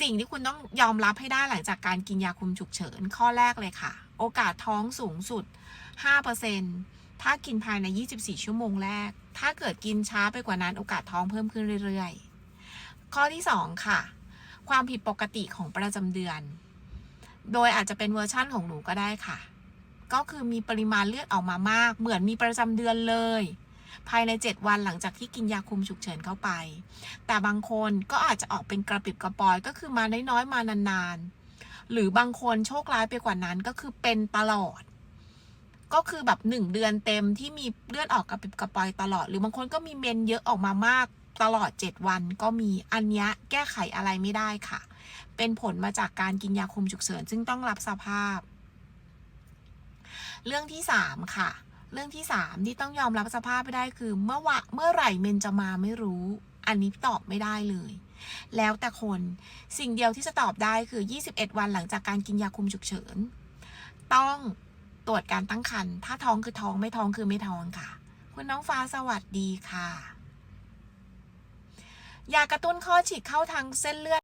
สิ่งที่คุณต้องยอมรับให้ได้หลังจากการกินยาคุมฉุกเฉิน ข้อแรกเลยค่ะ โอกาสท้องสูงสุด 5%ถ้ากินภายใน 24 ชั่วโมงแรก ถ้าเกิดกินช้าไปกว่านั้นโอกาสท้องเพิ่มขึ้นเรื่อยๆ ข้อที่ 2 ค่ะ ความผิดปกติของประจำเดือน โดยอาจจะเป็นเวอร์ชั่นของหนูก็ได้ค่ะ ก็คือมีปริมาณเลือดออกมามาก เหมือนมีประจำเดือนเลย ภายใน 7 วันหลังจากที่กินยาคุมฉุกเฉินเข้าไป แต่บางคนก็อาจจะออกเป็นกระปิบกระปอยก็คือมาน้อยๆมานานๆ หรือบางคนโชคร้ายไปกว่านั้นก็คือเป็นตลอด ก็คือแบบหนึ่งเดือนเต็มที่มีเลือดออกกระปิบกระปอยตลอด หรือบางคนก็มีเมนเยอะออกมามากตลอด 7 วันก็มีอันนี้แก้ไขอะไรไม่ได้ค่ะ เป็นผลมาจากการกินยาคุมฉุกเฉินซึ่งต้องรับสภาพ เรื่องที่สามค่ะ เรื่องที่สามที่ต้องยอมรับสภาพไม่ได้คือ เมื่อวะเมื่อไหร่เมนจะมาไม่รู้ อันนี้ตอบไม่ได้เลย แล้วแต่คนสิ่งเดียวที่จะตอบได้คือ 21 วันหลังจากการกินยาคุมฉุกเฉิน ต้องตรวจการตั้งครรภ์ถ้าท้องคือท้องไม่ท้องคือไม่ท้องค่ะ คุณน้องฟ้าสวัสดีค่ะยากระตุ้นข้อฉีกเข้าทางเส้นเลือด